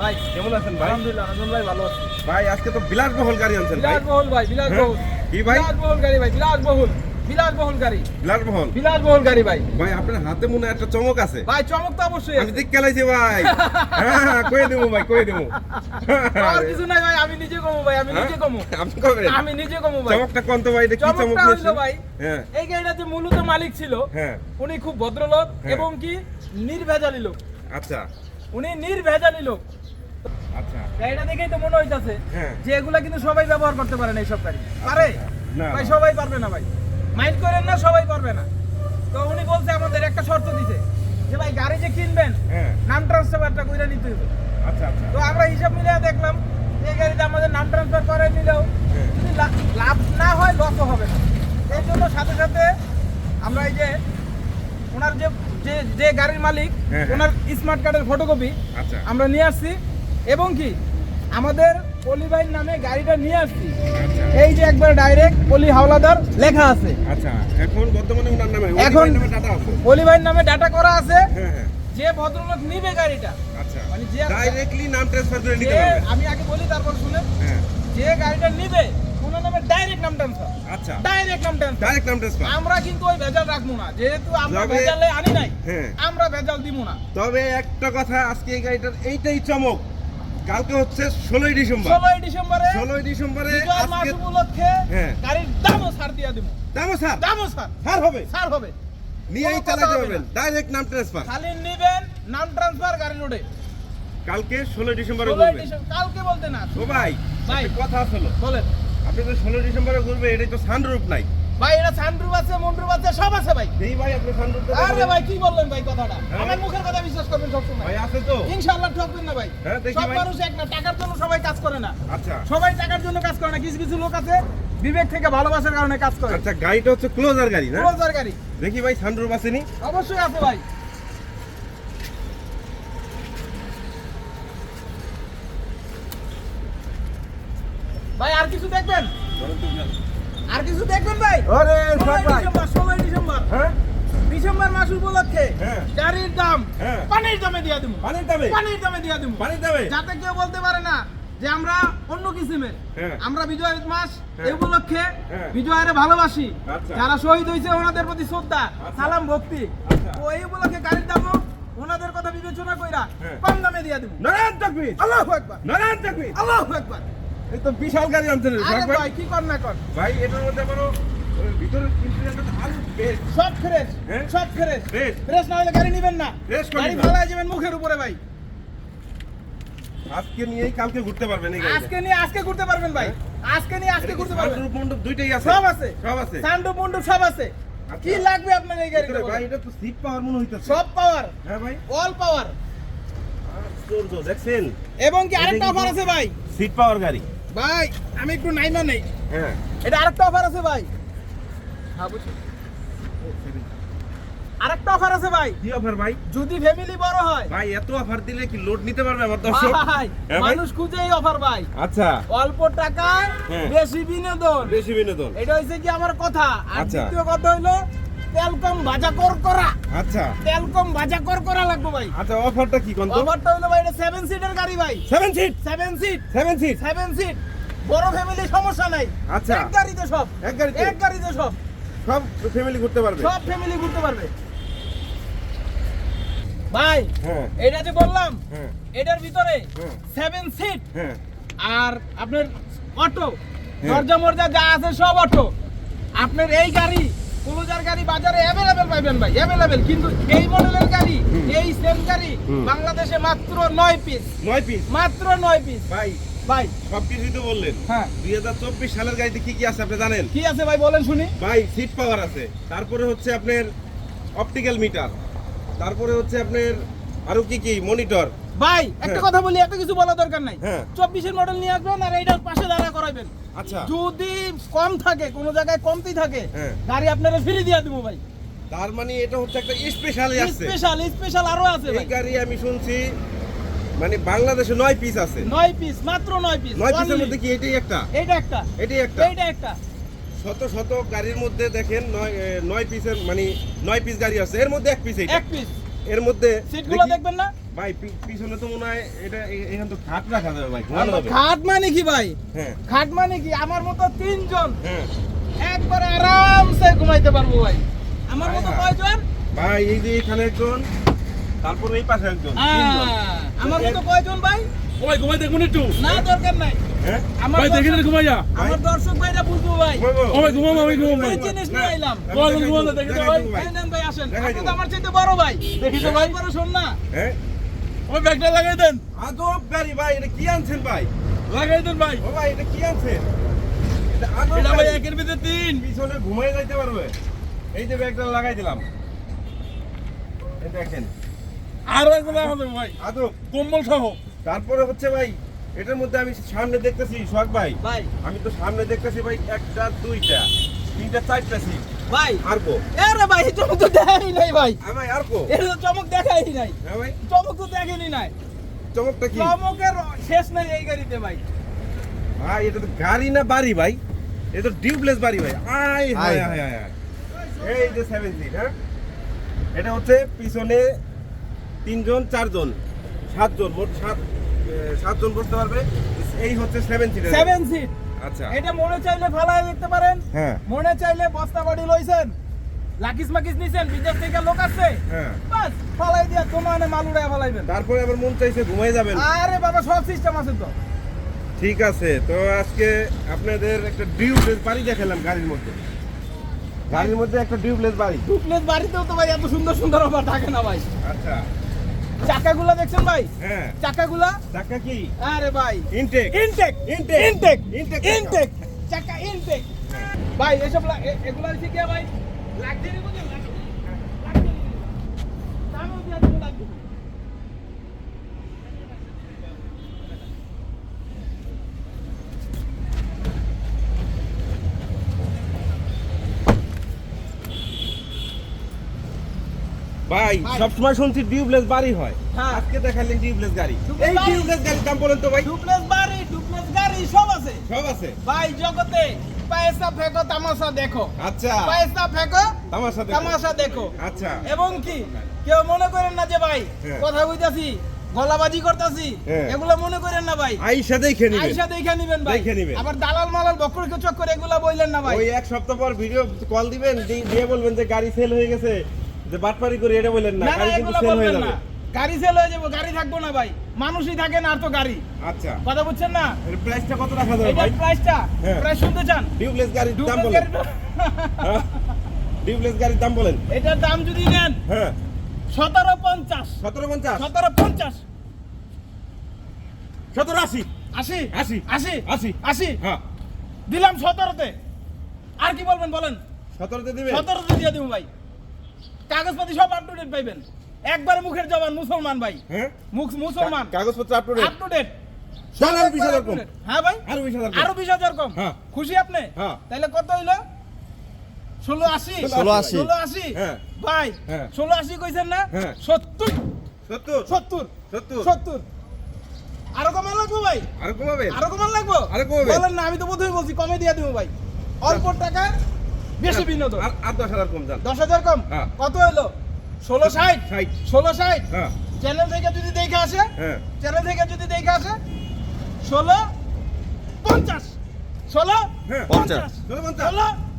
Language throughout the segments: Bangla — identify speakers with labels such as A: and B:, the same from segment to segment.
A: ভাই
B: কেমন আছেন ভাই?
A: আলহামদুলিল্লাহ ভাই ভালো আছি।
B: ভাই আজকে তো বিলাসবহুল গাড়ি আনছেন
A: বিলাসবহুল ভাই বিলাসবহুল
B: হ্যাঁ? কি ভাই?
A: বিলাসবহুল গাড়ি ভাই বিলাসবহুল বিলাসবহুল গাড়ি।
B: বিলাসবহুল
A: বিলাসবহুল গাড়ি ভাই।
B: ভাই আপনার হাতে মনে একটা চমক আছে।
A: ভাই চমক তো অবশ্যই
B: আমি
A: আছে।
B: দিক ভাই। হ্যাঁ দেবো ভাই কয়ে দেবো
A: আর কিছু নাই ভাই আমি নিজে কমু ভাই আমি নিজে কমু।
B: হ্যাঁ? আপনি কবেন
A: আমি নিজে কমু ভাই।
B: চমকটা কোন তো ভাই এটা কি চমক
A: চমকটা ভাই এই গাড়িটা যে মূলত মালিক ছিল
B: হ্যাঁ।
A: উনি খুব ভদ্রলোক। এবং কি নির্ভেজালি লোক।
B: আচ্ছা।
A: উনি নির্ভেজালি লোক।
B: আচ্ছা।
A: গাড়িটা দেখেই তো মনে হইতাছে
B: হ্যাঁ।
A: যে এগুলা কিন্তু সবাই ব্যবহার করতে পারে না এইসব গাড়ি পারে? ভাই সবাই পারবে না ভাই। মাইন্ড করেন না সবাই পারবে না। তো উনি বলছে আমাদের একটা শর্ত দিতে যে ভাই গাড়ি যে কিনবেন
B: হ্যাঁ।
A: নাম ট্রান্সফারটা কইরা নিতে হবে।
B: আচ্ছা আচ্ছা।
A: তো আমরা হিসাব মিলিয়ে দেখলাম এই গাড়িতে আমাদের নাম ট্রান্সফার করে নিলেও
B: হ্যাঁ।
A: যদি লা- লাভ না হয় লসও হবে না। এই জন্য সাথে সাথে আমরা এই যে ওনার যে যে যে গাড়ির মালিক
B: হ্যাঁ, হ্যাঁ।
A: ওনার স্মার্ট কার্ডের ফটোকপি
B: আচ্ছা।
A: আমরা নিয়ে আসছি। এবং কি? আমাদের পলিভাইন নামে গাড়িটা নিয়ে আসছি। এই যে একবার ডাইরেক্ট পলি হাওলাদার লেখা আছে।
B: আচ্ছা এখন বর্তমানে ওনার নামে
A: এখন-
B: আছে।
A: পলিভাইন নামে ডাটা করা আছে।
B: হ্যাঁ হ্যাঁ।
A: যে ভদ্রলোক নিবে গাড়িটা
B: আচ্ছা
A: মানে যে-
B: ডাইরেক্টলি নাম ট্রান্সফার করে নিতে
A: আমি আগে বলি তারপর শুনে।
B: হ্যাঁ।
A: যে গাড়িটা নিবে ওনার নামে ডাইরেক্ট নাম ট্রান্সফার
B: আচ্ছা।
A: ডাইরেক্ট নাম ট্রান্সফার
B: ডাইরেক্ট নাম ট্রান্সফার
A: আমরা কিন্তু ওই ভেজাল রাখব না। যেহেতু আমরা ভেজালে আনি নাই
B: হ্যাঁ।
A: আমরা ভেজাল দিব না।
B: তবে একটা কথা আজকে এই গাড়িটার এইটাই চমক। কালকে হচ্ছে ষোলোই ডিসেম্বর।
A: ষোলোই ডিসেম্বরে
B: ষোলোই ডিসেম্বরে আজকে
A: উপলক্ষে
B: হ্যাঁ।
A: গাড়ির দামও ছাড় দিয়ে দিব।
B: দামও স্যার
A: দামও ছাড়।
B: স্যার হবে?
A: ছাড় হবে।
B: নিয়েই চালাতে পারবেন। ডাইরেক্ট নাম ট্রান্সফার
A: খালি নিবেন নাম ট্রান্সফার গাড়ি রোডে
B: কালকে ষোলোই ডিসেম্বরে
A: ষোলোই
B: ঘুরবে।
A: ডিসেম্বর কালকে বলতে না।
B: ও ভাই। কথা ছিল
A: বলেন।
B: আপনি তো ষোলোই ডিসেম্বরে ঘুরবে এটাই তো সানরূপ নাই।
A: ভাই এটা সানরুফ আছে মন্ডরুফ আছে সব আছে ভাই।
B: এই ভাই আপনি সানরূপ
A: আরে ভাই কি বললেন ভাই কথাটা?
B: হ্যাঁ।
A: আমার মুখের কথা বিশ্বাস করবেন সবসময়।
B: ভাই আছে তো।
A: ইনশাআল্লাহ ঠকবেন না ভাই।
B: হ্যাঁ,
A: সব
B: ভাই।
A: মানুষ এক না টাকার জন্য সবাই কাজ করে না।
B: আচ্ছা।
A: সবাই টাকার জন্য কাজ করে না কিছু কিছু লোক আছে বিবেক থেকে ভালোবাসার কারণে কাজ করে।
B: আচ্ছা গাড়িটা হচ্ছে ক্লোজার গাড়ি না?
A: রোজগার গাড়ি।
B: দেখি ভাই সানরূপ আসেনি
A: অবশ্যই আছে ভাই। ভাই আর কিছু দেখবেন? আর কিছু দেখবেন ভাই
B: আরে
A: ডিসেম্বর ষোলোই ডিসেম্বর
B: হ্যাঁ
A: ডিসেম্বর মাস উপলক্ষে
B: হ্যাঁ।
A: গাড়ির দাম
B: হ্যাঁ।
A: পানির দামে দিয়া দেবো
B: পানির দামে
A: পানির দামে দিয়া দেবো
B: পানির দামে
A: যাতে কেউ বলতে পারে না যে আমরা অন্য কিসিমের
B: হ্যাঁ।
A: আমরা বিজয়ের মাস
B: হ্যাঁ।
A: এই উপলক্ষে
B: হ্যাঁ।
A: বিজয়ের ভালোবাসি
B: আচ্ছা।
A: যারা শহীদ হয়েছে ওনাদের প্রতি শ্রদ্ধা
B: আচ্ছা।
A: সালাম ভক্তি
B: আচ্ছা।
A: তো এই উপলক্ষে গাড়ির দামও ওনাদের কথা বিবেচনা কইরা
B: হ্যাঁ।
A: কম দামে দিয়া দেবো
B: নারায়ণ তাকবীর
A: আল্লাহু আকবার
B: নারায়ণ তাকবীর
A: আল্লাহু আকবার
B: এই তো বিশাল গাড়ি আনছেন ভাই?
A: ভাই কি কর না কর?
B: ভাই এটার মধ্যে আবারও ওই ইন্টেরিয়রটা আরও বেস্ট
A: সব ফ্রেশ
B: হ্যাঁ?
A: সব ফ্রেশ ফ্রেশ না হলে গাড়ি নেবেন না। গাড়ি
B: নিবেন।
A: যাবেন মুখের উপরে ভাই।
B: আজকে নিয়েই কালকে ঘুরতে পারবেন এই
A: আজকে নিয়ে আজকে ঘুরতে পারবেন ভাই। আজকে নিয়ে আজকে ঘুরতে পারবেন।
B: মণ্ডপ দুইটাই আছে।
A: সব আছে।
B: সব আছে।
A: সব আছে।
B: আচ্ছা।
A: কি লাগবে আপনার এই গাড়িতে
B: ভাই এটা তো সিট পাওয়ার মনে হইতেছে।
A: সব পাওয়ার
B: হ্যাঁ ভাই।
A: অল পাওয়ার
B: দেখছেন?
A: এবং কি আরেকটা অফার আছে ভাই?
B: সিট পাওয়ার গাড়ি।
A: ভাই আমি একটু নাইমা নেই।
B: হ্যাঁ।
A: এটা আরেকটা অফার আছে ভাই। আরেকটা অফার আছে ভাই।
B: কি অফার ভাই?
A: যদি ফ্যামিলি বড় হয়।
B: ভাই এত অফার দিলে কি লোড নিতে পারবে আমার দর্শক?
A: ভাই
B: হ্যাঁ
A: মানুষ খুঁজে এই অফার ভাই।
B: আচ্ছা।
A: অল্প টাকায়
B: হ্যাঁ।
A: বেশি বিনোদন।
B: বেশি বিনোদন।
A: এটা হচ্ছে কি আমার কথা। আর
B: আচ্ছা।
A: দ্বিতীয় কথা হইল তেল কম ভাজা কর করা।
B: আচ্ছা।
A: তেল কম ভাজা কর করা লাগবে ভাই।
B: আচ্ছা অফারটা কি কোন
A: অফারটা হইল ভাই এটা সেভেন সিটের গাড়ি ভাই।
B: Seven seat
A: seven seat
B: seven seat
A: seven seat বড় ফ্যামিলি সমস্যা নাই।
B: আচ্ছা।
A: এক গাড়িতে সব।
B: এক গাড়িতে?
A: এক গাড়িতে সব।
B: সব ফ্যামিলি ঘুরতে পারবে?
A: সব ফ্যামিলি ঘুরতে পারবে। ভাই
B: হ্যাঁ।
A: এটা যে বললাম
B: হ্যাঁ।
A: এটার ভিতরে
B: হ্যাঁ।
A: সেভেন সিট
B: হ্যাঁ।
A: আর আপনার অটো।
B: হ্যাঁ।
A: দরজা মরজা যা আছে সব অটো। আপনার এই গাড়ি ক্লোজার গাড়ি বাজারে অ্যাভেলেবেল ভাই অ্যাভেলেবেল কিন্তু এই মডেলের গাড়ি এই সেম গাড়ি বাংলাদেশে মাত্র নয় পিস
B: নয় পিস
A: মাত্র নয় পিস
B: ভাই
A: ভাই।
B: তো বললেন।
A: হ্যাঁ।
B: দুই হাজার চব্বিশ সালের গাড়িতে কি কি আছে আপনি জানেন?
A: কি আছে ভাই বলেন শুনি।
B: ভাই সিট পাওয়ার আছে। তারপরে হচ্ছে আপনার অপটিক্যাল মিটার তারপরে হচ্ছে আপনার আরও কি কি? মনিটর
A: ভাই একটা
B: হ্যাঁ।
A: কথা বলি এত কিছু বলা দরকার নাই।
B: হ্যাঁ।
A: চব্বিশের মডেল নিয়ে আসবেন আর এইটার পাশে দাঁড়া করাবেন।
B: আচ্ছা।
A: যদি কম থাকে কোনো জায়গায় কমতি থাকে
B: হ্যাঁ।
A: গাড়ি আপনারা ফ্রি দিয়ে দেবো ভাই।
B: তার মানে এটা হচ্ছে একটা স্পেশাল আছে।
A: স্পেশাল স্পেশাল আরও আছে
B: এই গাড়ি আমি শুনছি মানে বাংলাদেশে নয় পিস আছে।
A: নয় পিস মাত্র নয় পিস
B: নয় পিসের মধ্যে কি এটাই একটা?
A: এটা একটা।
B: এটাই একটা।
A: এইটা একটা।
B: শত শত গাড়ির মধ্যে দেখেন নয় নয় পিসের মানে নয় পিস গাড়ি আছে। এর মধ্যে এক পিস এইটা।
A: এক পিস
B: এর মধ্যে
A: সিটগুলো দেখবেন না?
B: ভাই পিছনে তো মনে হয় এটা এ- তো খাট রাখা যাবে ভাই ঘুমানো যাবে।
A: খাট মানে কি ভাই?
B: হ্যাঁ।
A: খাট মানে কি? আমার মতো তিনজন
B: হ্যাঁ।
A: একবারে আরামসে ঘুমাইতে পারব ভাই। আমার মতো কয়জন?
B: ভাই এই যে এখানে একজন তারপর এই পাশে একজন
A: আমার মতো কয়জন ভাই?
C: ভাই ঘুমাই দেখুন একটু।
A: না দরকার নাই।
B: হ্যাঁ?
C: ভাই
A: আমার দর্শক ভাইরা বুঝব ভাই?
C: ভাই আমি
A: এই জিনিস নিয়ে আইলাম
C: ভাই।
A: এই ভাই আসেন। আপনি তো আমার চাইতে বড় ভাই।
C: দেখি তো ভাই।
A: বড় শোন না।
B: হ্যাঁ?
C: ওই ব্যাগটা লাগাই দেন।
B: আজব গাড়ি ভাই এটা কি আনছেন ভাই?
C: লাগাই দেন ভাই।
B: ও ভাই এটা কি আনছেন? এটা
C: ভাই একের ভিতরে তিন।
B: পিছনে ঘুমাই যাইতে পারবে। এই যে ব্যাগটা লাগাই দিলাম। এই দেখেন।
C: আরও একবার হবে ভাই।
B: আদব।
C: কম্বল সহ।
B: তারপরে হচ্ছে ভাই এটার মধ্যে আমি সামনে দেখতেছি সোহাগ ভাই।
A: ভাই।
B: আমি তো সামনে দেখতেছি ভাই একটা দুইটা তিনটা চারটা সিট
A: ভাই
B: আর কো
A: আরে ভাই চমক তো দেখাই নাই ভাই।
B: আমি আর কো
A: এটা তো চমক দেখাই নাই।
B: হ্যাঁ ভাই।
A: চমক তো দেখেনি নাই।
B: চমকটা কি?
A: চমকের শেষ নাই এই গাড়িতে ভাই।
B: ভাই এটা তো গাড়ি না বাড়ি ভাই? এটা তো ডিউবলেস বাড়ি ভাই। Hi hi hi hi. এই যে সেভেন সিট হ্যাঁ? এটা হচ্ছে পিছনে তিনজন চারজন সাতজন মোট সাত সাতজন বসতে পারবে। এই হচ্ছে সেভেন সিট
A: সেভেন সিট
B: আচ্ছা।
A: এটা মনে চাইলে ফালাই দেখতে পারেন।
B: হ্যাঁ।
A: মনে চাইলে বস্তা বাড়ি লইছেন। লাকিস মাকিস নিছেন বিদেশ থেকে লোক আছে
B: হ্যাঁ।
A: বাস ফালাই দিয়া তোমানে মাল উড়ায় ফালাইবেন।
B: তারপরে আবার মন চাইছে ঘুমাই যাবেন।
A: আরে বাবা সব সিস্টেম আছে তো।
B: ঠিক আছে তো আজকে আপনাদের একটা ডিউবলেস বাড়ি দেখালাম গাড়ির মধ্যে। গাড়ির মধ্যে একটা ডিউবলেস বাড়ি।
A: টুকলেস বাড়িতেও তো ভাই এত সুন্দর সুন্দর আবার থাকে না ভাই।
B: আচ্ছা।
A: চাকাগুলা দেখছেন ভাই?
B: হ্যাঁ।
A: চাকাগুলা?
B: চাকা কি?
A: আরে ভাই।
B: Intact
A: intact
B: intact
A: intact
B: intact
A: intact চাকা ইনটেক ভাই এসব এগুলা হচ্ছে কি ভাই লাক্সারি বুঝেন লাক্সারি দামও দিয়া দেবো লাক্সারি
B: ভাই। সবসময় শুনছি ডিউবলেস বাড়ি হয়।
A: হ্যাঁ।
B: আজকে দেখালেন ডিউবলেস গাড়ি। এই
A: বাড়ি।
B: ডিউবলেস গাড়ির দাম বলেন তো ভাই।
A: ডুপ্লেস বাড়ি ডুপ্লেস গাড়ি সব আছে।
B: সব আছে?
A: ভাই জগতে পয়সা ফেকো তামাশা দেখো।
B: আচ্ছা।
A: পয়সা ফেকো
B: আমার সাথে
A: তামাশা দেখো।
B: আচ্ছা।
A: এবং কি? কেউ মনে করেন না যে ভাই
B: হ্যাঁ।
A: কথা বুঝতেছি গলাবাজি করতেছি
B: হ্যাঁ।
A: এগুলো মনে করেন না ভাই।
B: আইসা দেখে নিবেন।
A: আইসা দেখে নিবেন ভাই।
B: দেখে নিবেন।
A: আবার দালাল মালাল বকর চক করে এগুলা বললেন না ভাই।
B: ওই এক সপ্তাহ পর ভিডিও কল দিবেন দিয়ে বলবেন যে গাড়ি সেল হয়ে গেছে। যে বাটপারি করে এটা বললেন না গাড়ি কিন্তু সেল হয়ে যাবে।
A: গাড়ি সেল হয়ে যাব গাড়ি থাকব না ভাই। মানুষই থাকে না আর তো গাড়ি।
B: আচ্ছা।
A: কথা বুঝছেন না?
B: এর প্রাইসটা কত রাখা যাবে ভাই?
A: প্রাইসটা
B: হ্যাঁ।
A: প্রাইস শুনতে চান?
B: ডিউবলেস গাড়ির দাম বলেন।
A: গাড়িটা-
B: হ্যাঁ? গাড়ির দাম বলেন।
A: এটার দাম যদি নেন
B: হ্যাঁ।
A: সতেরো পঞ্চাশ।
B: সতেরো পঞ্চাশ?
A: সতেরো পঞ্চাশ।
B: সতেরো আশি?
A: আশি?
B: আশি।
A: আশি?
B: আশি।
A: আশি?
B: হ্যাঁ।
A: দিলাম সতেরোতে। আর কি বলবেন বলেন?
B: সতেরোতে দিবেন
A: সতেরোতে দিয়ে দিব ভাই। কাগজপাতি সব আপ টু ডেট পাইবেন। একবারে মুখের জবান মুসলমান ভাই।
B: হ্যাঁ?
A: মুখ মুসলমান।
B: কাগজপত্র up to date
A: up to date
B: আরও বিশ হাজার কম।
A: হ্যাঁ ভাই?
B: আরও বিশ হাজার
A: আরও বিশ হাজার কম।
B: হ্যাঁ।
A: খুশি আপনি?
B: হ্যাঁ।
A: তাহলে কত হইল? ষোলো আশি।
B: ষোলো আশি।
A: ষোলো আশি।
B: হ্যাঁ।
A: ভাই। ষোলো আশি কইছেন না। সত্তর।
B: সত্তর।
A: সত্তর।
B: সত্তর।
A: সত্তর। আরও কমান লাগবো ভাই?
B: আরও কমাবেন।
A: আরও কমান লাগবো?
B: আরও কমাবে?
A: বলেন না আমি তো প্রথমে বলছি কমে দিয়ে দেবো ভাই। অল্প টাকা বেশি বিনোদন।
B: আর দশ হাজার কম যান
A: দশ হাজার কম?
B: হ্যাঁ।
A: কত হলো ষোলো ষাট?
B: ষাট।
A: ষোলো ষাট?
B: হ্যাঁ।
A: চ্যানেল থেকে যদি দেখে আসে?
B: হ্যাঁ।
A: চ্যানেল থেকে যদি দেখে আসে? ষোলো পঞ্চাশ। ষোলো
B: হ্যাঁ।
A: পঞ্চাশ।
B: ষোলো পঞ্চাশ।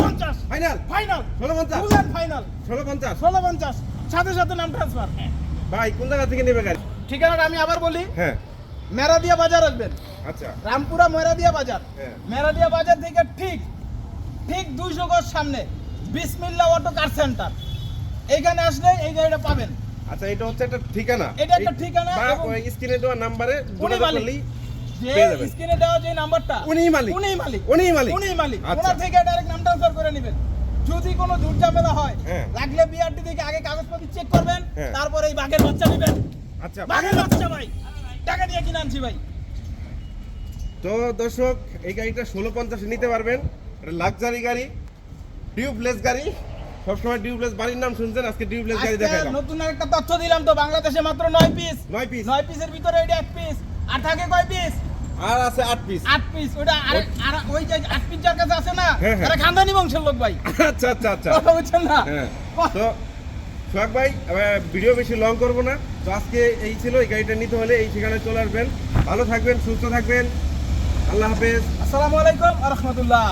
A: পঞ্চাশ।
B: ফাইনাল
A: ফাইনাল
B: ষোলো পঞ্চাশ।
A: ফাইনাল
B: ষোলো পঞ্চাশ।
A: ষোলো পঞ্চাশ। সাথে সাথে নাম ট্রান্সফার
B: ভাই কোন জায়গা থেকে নেবে গাড়ি
A: ঠিকানাটা আমি আবার বলি।
B: হ্যাঁ।
A: মেরাদিয়া বাজার আসবেন।
B: আচ্ছা।
A: রামপুরা মেরাদিয়া বাজার।
B: হ্যাঁ।
A: মেরাদিয়া বাজার থেকে ঠিক ঠিক দুইশো গজ সামনে বিসমিল্লা অটো কার সেন্টার এইখানে আসলে এই গাড়িটা পাবেন
B: আচ্ছা এটা হচ্ছে একটা ঠিকানা
A: এটা একটা ঠিকানা
B: স্ক্রিনে দেওয়া নাম্বারে
A: উনি
B: যোগাযোগ। করলেই
A: যে স্ক্রিনে দেওয়া যে নাম্বারটা
B: উনিই মালিক।
A: উনিই মালিক
B: উনিই মালিক।
A: উনিই মালিক
B: আচ্ছা।
A: ওনার থেকে ডাইরেক্ট নাম ট্রান্সফার করে নেবেন যদি কোনো দুর্ঝামেলা হয়
B: হ্যাঁ।
A: লাগলে বিআরটি থেকে আগে কাগজপত্র চেক করবেন
B: হ্যাঁ।
A: তারপরে এই বাঘের বাচ্চা নেবেন
B: আচ্ছা
A: বাঘের বাচ্চা ভাই টাকা দিয়ে কিনে আনছি ভাই
B: তো দর্শক এই গাড়িটা ষোলো পঞ্চাশে নিতে পারবেন এটা লাক্সারি গাড়ি টিউবলেস গাড়ি সবসময় টিউবলেস বাড়ির নাম শুনছেন? আজকে টিউবলেস গাড়ি দেখাইলাম।
A: নতুন একটা তথ্য দিলাম তো বাংলাদেশে মাত্র নয় পিস
B: নয় পিস
A: নয় পিসের ভিতরে এটা এক পিস আর থাকে কয় পিস
B: আর আছে আট পিস
A: আট পিস ওটা আর আর ওই যে আট পিস যার কাছে আছে না
B: হ্যাঁ, হ্যাঁ।
A: তারা খানদানি বংশের লোক ভাই।
B: আচ্ছা আচ্ছা আচ্ছা।
A: কথা বুঝছেন না?
B: হ্যাঁ। তো সোহাগ ভাই ভিডিও বেশি লং করব না। তো আজকে এই ছিল এই গাড়িটা নিতে হলে এই ঠিকানায় চলে আসবেন। ভালো থাকবেন সুস্থ থাকবেন। আল্লাহ হাফেজ।
A: আসসালামু আলাইকুম রহমতুল্লাহ।